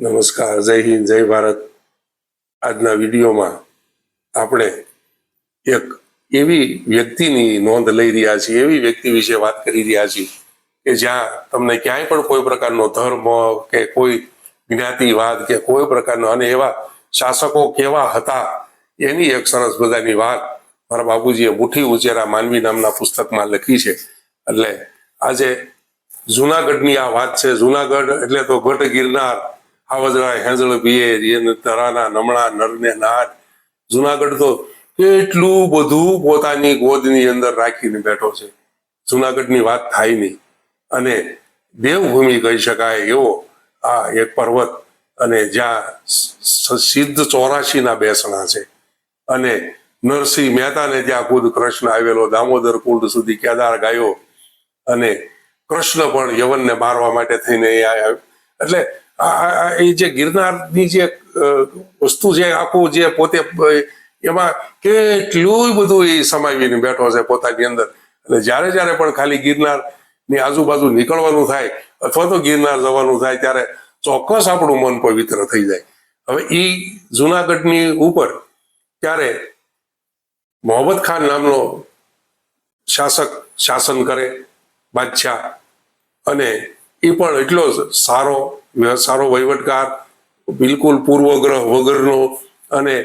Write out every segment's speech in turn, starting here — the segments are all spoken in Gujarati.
નમસ્કાર, જય હિન્દ, જય ભારત. આજના વિડીયોમાં આપણે એક એવી વ્યક્તિની નોંધ લઈ રહ્યા છીએ, એવી વ્યક્તિ વિશે વાત કરી રહ્યા છીએ કે જ્યાં તમને ક્યાંય પણ કોઈ પ્રકારનો ધર્મ કે કોઈ જ્ઞાતિવાદ કે કોઈ પ્રકારનો, અને એવા શાસકો કેવા હતા, એની એક સરસ બધાની વાત મારા બાપુજીએ મુઠ્ઠી ઉચેરા માનવી નામના પુસ્તકમાં લખી છે. એટલે આજે જુનાગઢની આ વાત છે. જુનાગઢ એટલે તો ગઢ ગિરનાર હાવજરા હેંજળ પીએ એને તરાના નમણા, નરને નાટ જુનાગઢ તો એટલું બધું પોતાની ગોદની અંદર રાખીને બેઠો છે. જુનાગઢની વાત થાય નહીં. અને દેવભૂમિ કહી શકાય એવો આ એક પર્વત અને જ્યાં સિદ્ધ ચોરાશીના બેસણા છે. અને નરસિંહ મહેતાને ત્યાં ખુદ કૃષ્ણ આવેલો, દામોદર કુંડ સુધી કેદાર ગાયો. અને કૃષ્ણ પણ યવનને મારવા માટે થઈને એટલે એ જે ગિરનારની જે વસ્તુ છે આખું જે પોતે એમાં કેટલું બધું એ સમાવીને બેઠો છે પોતાની અંદર. અને જ્યારે જ્યારે પણ ખાલી ગિરનારની આજુબાજુ નીકળવાનું થાય અથવા તો ગિરનાર જવાનું થાય ત્યારે ચોક્કસ આપણું મન પવિત્ર થઈ જાય. હવે એ જુનાગઢની ઉપર ત્યારે મોહમ્મદ ખાન નામનો શાસક શાસન કરે, બાદશાહ અને એ પણ એટલો જ સારો સારો વહીવટકાર બિલકુલ પૂર્વગ્રહ વગરનો અને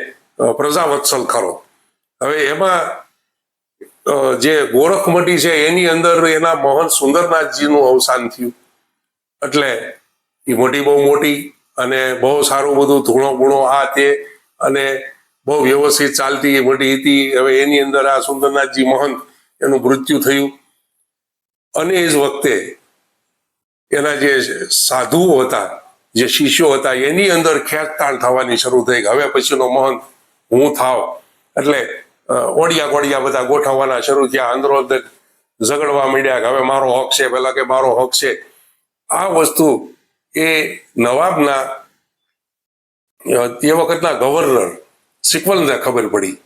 પ્રજાવત્સલ ખરો. હવે એમાં જે ગોરખમટી છે એની અંદર એના મોહન સુંદરનાથજીનું અવસાન થયું. એટલે એ મોટી બહુ મોટી અને બહુ સારું બધું ધૂણો ગુણો આ તે અને બહુ વ્યવસ્થિત ચાલતી મોટી હતી. હવે એની અંદર આ સુંદરનાથજી મહંત એનું મૃત્યુ થયું. અને એ જ વખતે એના જે સાધુઓ હતા, જે શિષ્યો હતા, એની અંદર ખેંચતાણ થવાની શરૂ થઈ હવે પછીનો મહંત હું થાવ. એટલે ઓડિયા ગોડિયા બધા ગોઠવવાના શરૂ થયા અંદરો અંદર ઝઘડવા માંડ્યા કે હવે મારો હક છે પેલા કે મારો હક છે. આ વસ્તુ એ નવાબના એ વખતના ગવર્નર સિકવલને ખબર પડી.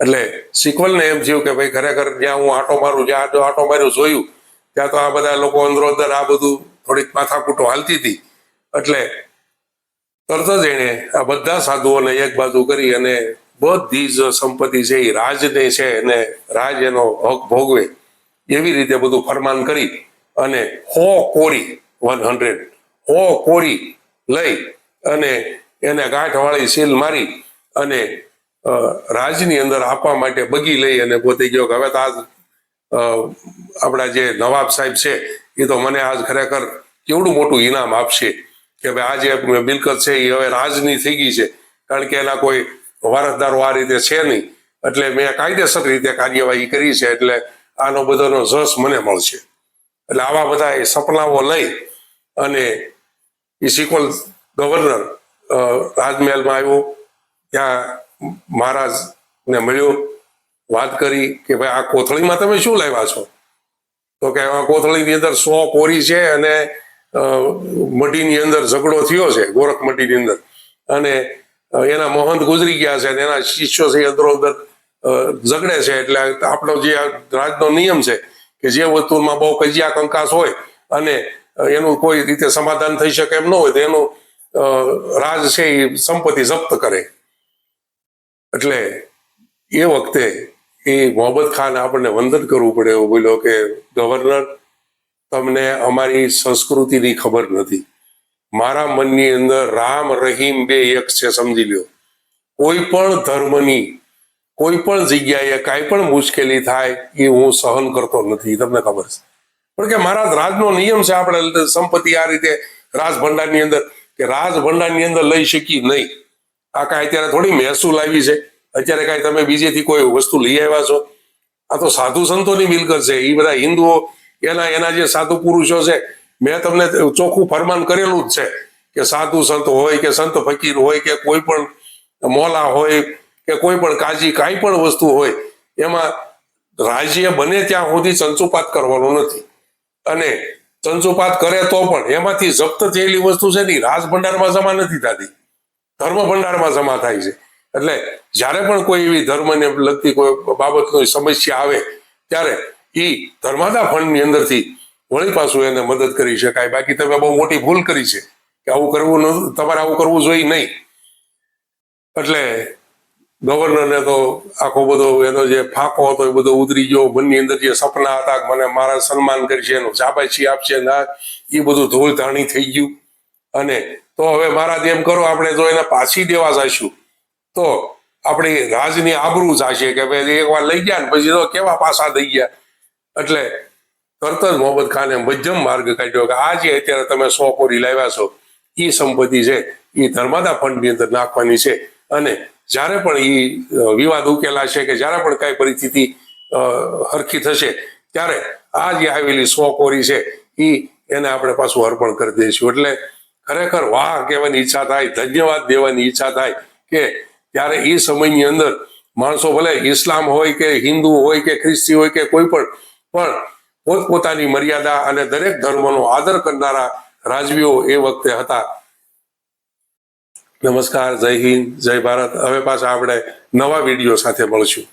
એટલે સિકવલને એમ થયું કે ભાઈ, ખરેખર જ્યાં હું આટો મારું, જ્યાં આટો મારું જોયું. ત્યાં તો આ બધા લોકો અંદરો અંદર આ બધું થોડીક માથાકૂટો હાલતી હતી. એટલે તરત જ એણે આ બધા સાધુઓને એક બાજુ કરી અને બધી જ સંપત્તિ છે એ રાજને છે અને રાજ એનો હક ભોગવે. એવી રીતે બધું ફરમાન કરી અને હો કોરી વન હંડ્રેડ હો કોરી લઈ અને એને ગાંઠવાળી સીલ મારી અને રાજની અંદર આપવા માટે બગી લઈ અને પોતે ગયો હવે તો આ આપણા જે નવાબ સાહેબ છે એ તો મને આજ ખરેખર કેવડું મોટું ઇનામ આપશે કે ભાઈ આ જે મિલકત છે એ હવે રાજની થઈ ગઈ છે. કારણ કે એના કોઈ વારસદારો આ રીતે છે નહીં. એટલે મેં કાયદેસર રીતે કાર્યવાહી કરી છે, એટલે આનો બધાનો જસ મને મળશે. એટલે આવા બધા એ સપનાઓ લઈ અને એ સિક્વલ ગવર્નર રાજમહેલમાં આવ્યો. ત્યાં મહારાજને મળ્યો. વાત કરી કે ભાઈ આ કોથળીમાં તમે શું લાવ્યા છો? તો કે આ કોથળીની અંદર સો કોરી છે અને મઢીની અંદર ઝઘડો થયો છે, ગોરખ મઢીની અંદર. અને એના મહંત ગુજરી ગયા છે અને એના શિષ્યો છે એ અંદરો અંદર ઝઘડે છે. એટલે આપણો જે રાજનો નિયમ છે કે જે વસ્તુમાં બહુ કજિયા કંકાસ હોય અને એનું કોઈ રીતે સમાધાન થઈ શકે એમ ન હોય, તો એનું રાજ છે એ સંપત્તિ જપ્ત કરે. એટલે એ વખતે એ મોહમ્મદ ખાન આપણને વંદન કરવું પડે. એવું બોલ્યો કે, ગવર્નર, તમને અમારી સંસ્કૃતિની ખબર નથી. મારા મનની અંદર રામ રહીમ બે એક છે, સમજી લ્યો. કોઈ પણ ધર્મની, કોઈ પણ જગ્યાએ કાંઈ પણ મુશ્કેલી થાય, એ હું સહન કરતો નથી. તમને ખબર છે. પણ કે મારા રાજનો નિયમ છે આપણે સંપત્તિ આ રીતે રાજભંડારની અંદર, કે રાજભંડારની અંદર લઈ શકી નહીં. આ કાંઈ અત્યારે થોડી મહેસૂલ આવી છે. અત્યારે કાંઈ તમે બીજેથી કોઈ વસ્તુ લઈ આવ્યા છો? આ તો સાધુ સંતોની મિલકત છે. એ બધા હિન્દુઓ, એના એના જે સાધુ પુરુષો છે, મેં તમને ચોખ્ખું ફરમાન કરેલું જ છે કે સાધુ સંત હોય કે સંત ફકીર હોય કે કોઈ પણ મોલા હોય કે કોઈ પણ કાજી, કાંઈ પણ વસ્તુ હોય, એમાં રાજ્ય બને ત્યાં સુધી ચંચુપાત કરવાનો નથી. અને ચંચુપાત કરે તો પણ એમાંથી જપ્ત થયેલી વસ્તુ છે ને રાજ ભંડારમાં જમા નથી થતી. ધર્મ ભંડારમાં જમા થાય છે. એટલે જ્યારે પણ કોઈ એવી ધર્મને લગતી કોઈ બાબતની સમસ્યા આવે, ત્યારે એ ધર્માદા ફંડની અંદરથી વળી પાછું એને મદદ કરી શકાય. બાકી તમે બહુ મોટી ભૂલ કરી છે કે આવું કરવું તમારે આવું કરવું જોઈએ નહીં. એટલે ગવર્નરને તો આખો બધો એનો જે ફાંકો હતો એ બધો ઉતરી ગયો. મનની અંદર જે સપના હતા મને મારા સન્માન કરશે, એનું શાબાશી આપશે ના એ બધું ધૂળ ધાણી થઈ ગયું. અને તો હવે મારા એમ કરો, આપણે જો એને પાછી દેવા જઈશું તો આપણી રાજની આબરૂ થશે કે ભાઈ એકવાર લઈ ગયા ને પછી તો કેવા પાસા દઈ ગયા? એટલે તરત જ મોહમ્મદ ખાને મધ્યમ માર્ગ કાઢ્યો કે આ જે અત્યારે તમે સો કોરી લાવ્યા છો એ સંપત્તિ છે એ ધર્માદા ફંડની અંદર નાખવાની છે. અને જ્યારે પણ એ વિવાદ ઉકેલાશે કે જ્યારે પણ કાંઈ પરિસ્થિતિ હરખી થશે, ત્યારે આ જે આવેલી સો કોરી છે એ એને આપણે પાછું અર્પણ કરી દઈશું. એટલે ખરેખર વાહ કહેવાની ઈચ્છા થાય, ધન્યવાદ દેવાની ઈચ્છા થાય કે ત્યારે એ સમયની અંદર માણસો ભલે ઇસ્લામ હોય કે હિન્દુ હોય કે ખ્રિસ્તી હોય કે કોઈ પણ પણ પોતપોતાની મર્યાદા અને દરેક ધર્મનો આદર કરનારા રાજવીઓ એ વખતે હતા. નમસ્કાર, જય હિન્દ, જય ભારત. હવે પાછા આપણે નવા વીડિયો સાથે મળશું.